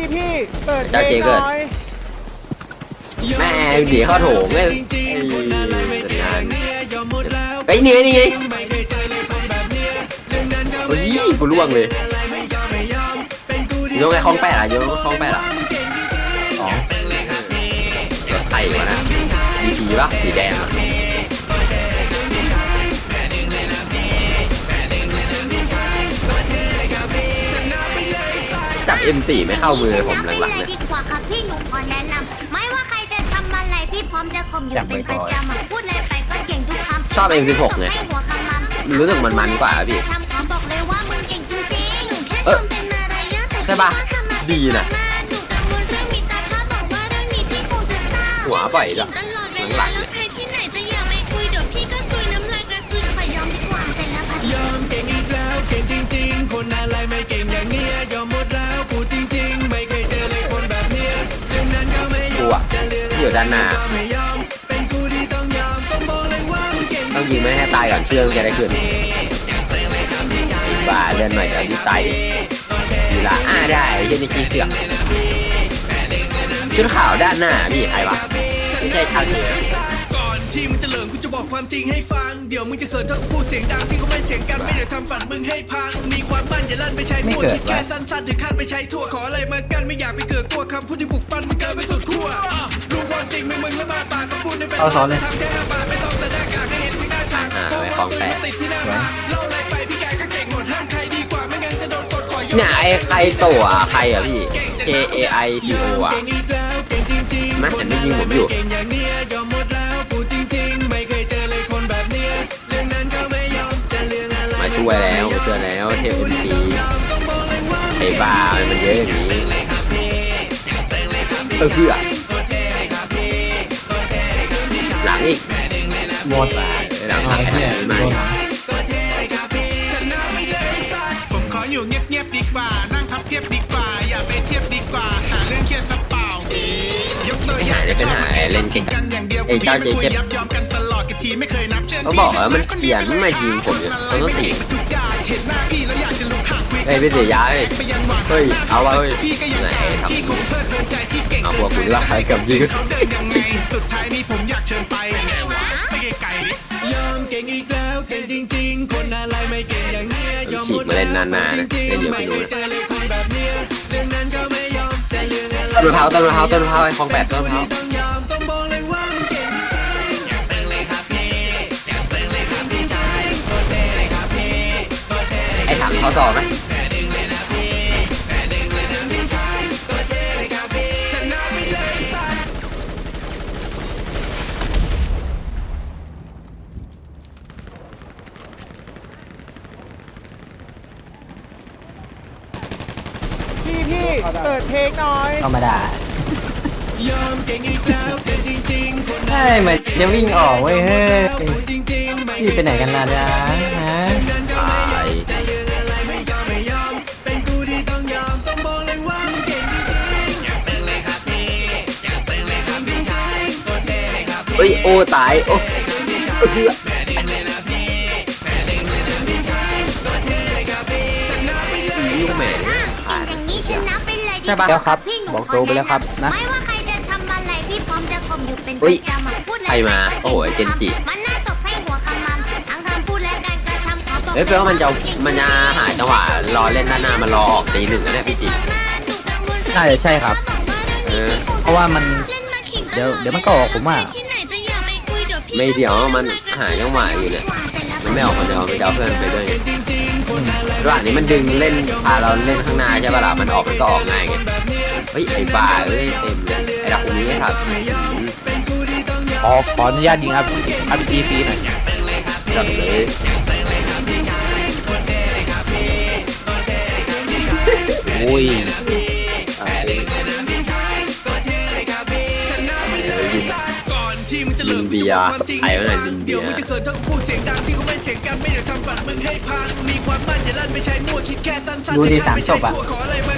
พี่พี่เปิดเพลเจ้างเจหเกิดน่อยแม่หนีเข้าโถงเลยไอ้สัญญาณไอ้ยนี่ไงนี่ไงเฮ้ยกูล่วงเลยโยกไอ้คลองแปดอะโยกคลองแปดอะอ๋อรถไทยวะนะดีดีปะสีแดงอะ M4 ไม่เข้ามือผมหลังๆเนี่ยดีกว่าครับพี่หนูขอแนะนำไม่ว่าใครจะทำอะไรพี่พร้อมจะข่มอยู่เป็นประจำอะพูดอะไรไปก็เก่งทุกคำชอบ M16 ไงให้หัวคำมันมันรู้สึกมันมันกว่าพี่ทำของบอกเลยว่ามึงเก่งจริงๆแค่เอชอมเป็นมารยาทแต่ใช่ปะว่าทำมาดีนะหนูกังวลเรื่องมีตาถ้าบอกว่ อยู่ด้านหน้าก็ไม่ยอมเป็นกูที่ต้องยอมต้องบอกเลยว่ามึงเก่งต้องยิงไม่ให้ตายก่อนเชื่อมันจะได้ขึ้นบ้าเดินหน่อยเดี๋ยวที่ตายดิดีละอ่าได้ไอ้เหี้ยันนี่ขี้เสือกชุดขาวด้านหน้าพี่ใครวะไม่ใช่ชักเนี่ยก่อนที่มึงจะเหลิงกูจะบอกความจริงให้ฟัง เดี๋ยวมึงจะเขินถ้ากูพูดเสียงดังที่เขาไม่เถียงกันไม่ได้ทำฝันมึงให้พัง มีความมั่นอย่าลั่นไปใช้พูดคิดแค่สั้นๆถึงขั้นไปใช้ทั่วขออะไรมากันไม่อยากไปเกิดกลัวคำพูดที่ปลุกปั้นมึงเกินไปสุดขั้ว อะรู้ความจริงไม่มึงแล้วมาปากก็พูดในเป็นเอาสอนเลยทำแค่ห้าบาทไม่ต้องแสดงกากให้เห็นมึงหน้าฉากอ่าเพราะไว้ว่าของซื้อแปะมาติดที่หน้าผากเล่าอะไรไปพี่แกก็เก่งหมดห้ามใครดีกว่าไม่งั้นจะโดนกดขอยกเนี่ยไอ้ใครตัวใครอะพี่ K A I T O อะเก่งอีกแล้วเก่งจริงๆมันเห็นได้ยิงผมอยู่เก่งอย่างเนี้ยยอมหมดแล้วพูดจริงๆไม่เคยเจอเลยคนแบบเนี้ยเรื่องนั้นก็ไม่ยอมจะเรื่องอะไรมาช่วยแล้วมาช่วยแล้วเทพเอ็นซีไอ้บ้ามันเยอะอย่างนี้เออเพื่อ อีกหมดหลังหลังเนี่ยมาผมขออยู่เงียบๆดีกว่า นั่งพับเพียบดีกว่า อย่าไปเทียบดีกว่า หาเรื่องเครียดสักเปล่ายกตัวอย่างไม่หาเป็นหาเล่นเก่งกันอย่างเดียวไอ้เจ้าเจ๊ยับยอมกันตลอดกี่ทีไม่เคยนับเช่นเขาบอกว่ามันเขียนไม่ยิงผมเนี่ยเขาต้องตีเห็นหน้าพี่แล้ว เฮ้ยพี่เสียยาเฮ้ยไปยันหวาเฮ้ยเอาวะเฮ้ยพี่ก็ยังไหนทำพี่คงเพลิดเพลินใจที่เก่งเอาพวกคุณว่าใครกับยิงเขาเดินยังไงสุดท้ายนี้ผมอยากเชิญไปไงวะไปไกลๆยอมเก่งอีกแล้วเก่งจริง ๆ คนอะไรไม่เก่งอย่างเนี้ยยอมหฉีมกดมาเล่นแล้วนานๆนะจริงเล่นเยๆอะไม่ไปเคดูยเจอเลยคนแบบเนี้ยเรื่องนั้นก็ไม่ยอมจะเรื่องอะไรต้นมะพร้าวต้นมะพร้าวต้นมะพร้าวไอ้คลองแปดต้นมะพร้าว เท่เลยไอ้ถังเขาต่อไหมแม่ดึงเลยนะพี่แม่ดึงเลยนะพี่ชายโคตรเท่เลยครับพี่ชนะไปเลยสัสพี่พี่เปิดเพลงหน่อยธรรมดายอมเก่งอีกแล้วเก่งจริงๆคนใช่เหมือนจะวิ่งออกเว้ยเฮ้ยจริงๆไม่พี่ไปไหนกันล่ะจ๊ะฮ ฮ้ยโอ้ตายโอ้เพื่อแม่ดึงเลยนะพี่แม่ดึงเลยนะพี่ชายโคตรเท่เลยครับพี่ชนะไปเลยลูกแม่อะผ่านอย่างนี้ชนะไปเลยดีใช่ปะ แล้วครับพี่หนูบอกโซไปแล้วครับนะไม่ว่าใครจะทำอะไรพี่พร้อมจะข่มอยู่เป็นปเฮ้ยระจำอะพูดะใครมาโอ้โหไอ้เจนจิมันน่าตบให้หัวคำมันทั้งคำพูดและการกระทำขอบอกเอ้ยแปลว่ามันจะมันจะหาจังหวะรอเล่นด้านหน้ามารอออกตีหนึ่งนะเนี่ยพี่จิ น่าจะใช่ครับ เออเพราะว่ามันเดี๋ยวเดี๋ยวมันก็ออกผมว่า ไม่เดี๋ยวมันหาจังหวะอยู่เนี่ยมันไม่ออกคนเดียวมันจะเอาเพื่อนไปด้วยไงระหว่างนี้มันดึงเล่นพาเราเล่นข้างหน้าใช่ป่ะล่ะมันออกมันก็ออกง่ายไงเฮ้ยไอ้บ้าเอ้ยเต็มเลยไอ้ดักตรงนี้ไอ้ถักอืมขอขออนุญาตยิงครับอาร์พีจีฟรีหน่อยดักเลยอุ้ย กลินเบียร์ความจริงไอ้ให้นั่ฟันงลินเบีเดี๋ยยวร์มึงจะเขินถ้ากูพูดเสียงดังที่เขาไม่เถียงกันไม่ได้ทำฝันมึงให้พังมีความมั่นอย่าลั่นไม่ใช่มั่วคิดแค่สั้นๆดูดิไม่สามใช่ศพอะทั่วขออะไรมา